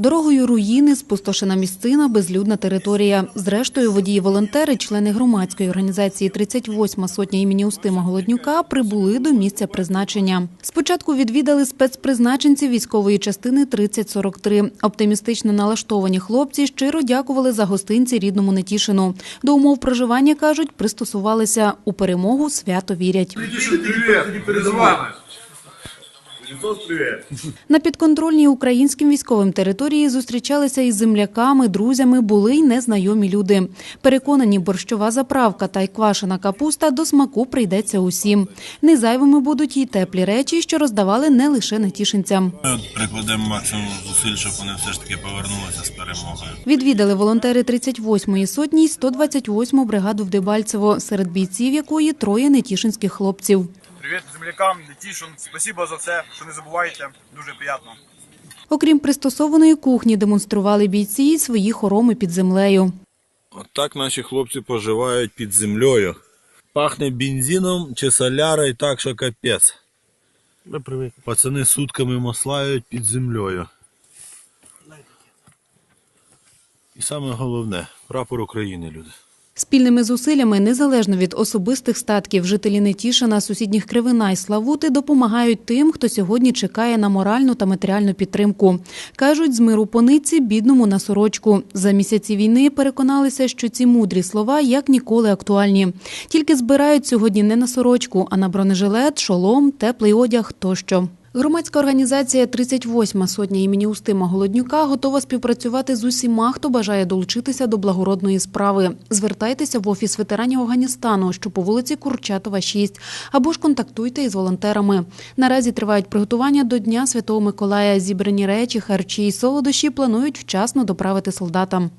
Дорогою руїни, спустошена місцина, безлюдна територія. Зрештою, водії-волонтери, члени громадської організації «38 сотня імені Устима Голоднюка прибули до місця призначення. Спочатку відвідали спецпризначенців військової частини 3043. Оптимістично налаштовані хлопці щиро дякували за гостинці рідному Нетішину. До умов проживання, кажуть, пристосувалися. У перемогу свято вірять. Привет, перед вами. Христос, привет. На підконтрольній українським військовим території зустрічалися із земляками, друзями, були й незнайомі люди. Переконані, борщова заправка та й квашена капуста до смаку прийдеться усім. Не зайвими будуть й теплі речі, що роздавали не лише нетішинцям. Ми прикладемо максимум зусиль, щоб вони все ж таки повернулися з перемогою. Відвідали волонтери 38-ї сотні й 128-му бригаду в Дебальцево, серед бійців якої троє нетішинських хлопців. Привіт землякам, Летішин. Спасибо за все, що не забувайте. Дуже приємно. Окрім пристосованої кухні, демонстрували бійці й свої хороми під землею. Отак наші хлопці поживають під землею. Пахне бензином чи солярою так, що капець. Ми привикли. Пацани сутками маслають під землею. І саме головне прапор України, люди. Спільними зусиллями, незалежно від особистих статків, жителі Нетішина, сусідніх Кривина й Славути допомагають тим, хто сьогодні чекає на моральну та матеріальну підтримку. Кажуть, з миру пониці бідному на сорочку. За місяці війни переконалися, що ці мудрі слова як ніколи актуальні. Тільки збирають сьогодні не на сорочку, а на бронежилет, шолом, теплий одяг тощо. Громадська організація «38 сотня імені Устима Голоднюка готова співпрацювати з усіма, хто бажає долучитися до благородної справи. Звертайтеся в офіс ветеранів Афганістану, що по вулиці Курчатова, 6, або ж контактуйте із волонтерами. Наразі тривають приготування до Дня Святого Миколая. Зібрані речі, харчі і солодощі планують вчасно доправити солдатам.